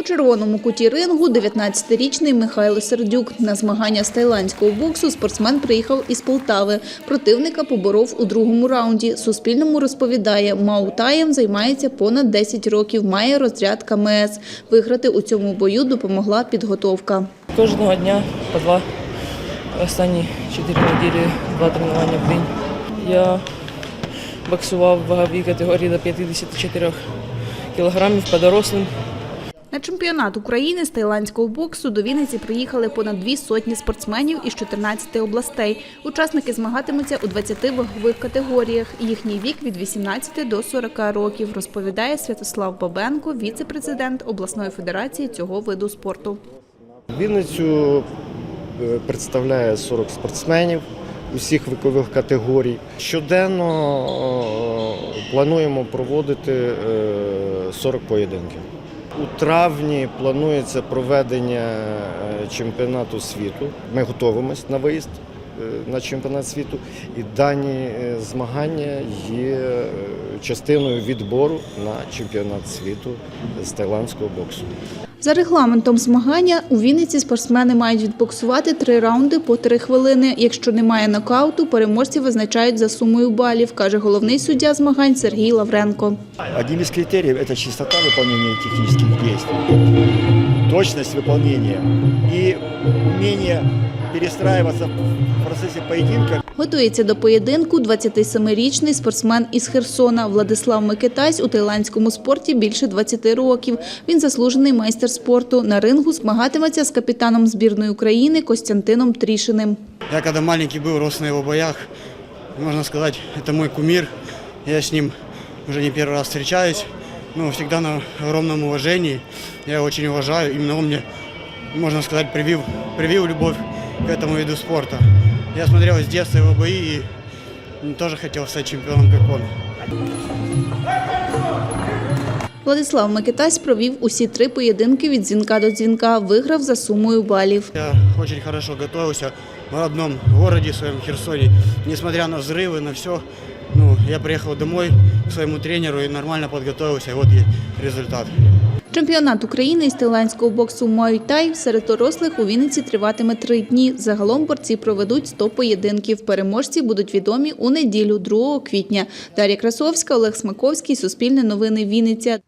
У червоному куті рингу 19-річний Михайло Сердюк. На змагання з тайландського боксу спортсмен приїхав із Полтави. Противника поборов у другому раунді. Суспільному розповідає, Мау Таєм займається понад 10 років, має розряд КМС. Виграти у цьому бою допомогла підготовка. Кожного дня по два. Останні 4 неділі два тренування в день. Я боксував в ваговій категорії до 54 кілограмів по дорослим. На чемпіонат України з тайландського боксу до Вінниці приїхали понад дві сотні спортсменів із 14 областей. Учасники змагатимуться у 20 вагових категоріях. Їхній вік від 18 до 40 років, розповідає Святослав Бабенко, віце-президент обласної федерації цього виду спорту. Вінницю е, представляє 40 спортсменів усіх вікових категорій. Щоденно е, плануємо проводити е, 40 поєдинків. У травні планується проведення е, чемпіонату світу. Ми готуємось на виїзд е, на чемпіонат світу, і дані е, змагання є частиною відбору на чемпіонат світу з тайландського боксу. За регламентом змагання у Вінниці спортсмени мають відбоксувати три раунди по три хвилини. Якщо немає нокауту, переможці визначають за сумою балів, каже головний суддя змагань Сергій Лавренко. Одним из критериев это чистота выполнения технических действий, точность выполнения и умение перестраиваться в процессе поединка Готується до поєдинку 27-річний спортсмен із Херсона Владислав Микитась у тайландському спорті більше 20 років. Він заслужений майстер спорту. На рингу змагатиметься з капітаном збірної України Костянтином Трішиним. Я когда маленький был, рос на его боях, можно сказать, это мой кумир. Я с ним уже не первый раз встречаюсь, но всегда на огромном уважении. Я его очень уважаю, именно он мне, можно сказать, привил, привил любовь к этому виду спорта. Я смотрел с детства его бои и тоже хотел стать чемпионом, как он. Владислав Микитась провів усі три поєдинки від дзвінка до дзвінка. Виграв за сумою балів. Я очень хорошо готовился в родном городе своем Херсоне. Несмотря на взрывы, на все, ну, я приехал домой к своему тренеру и нормально подготовился, и вот и результат. Чемпіонат України із тайландського боксу Муай-Тай серед дорослих у Вінниці триватиме три дні. Загалом борці проведуть 100 поєдинків. Переможці будуть відомі у неділю, 2 квітня. Дар'я Красовська, Олег Смаковський, Суспільне новини Вінниця.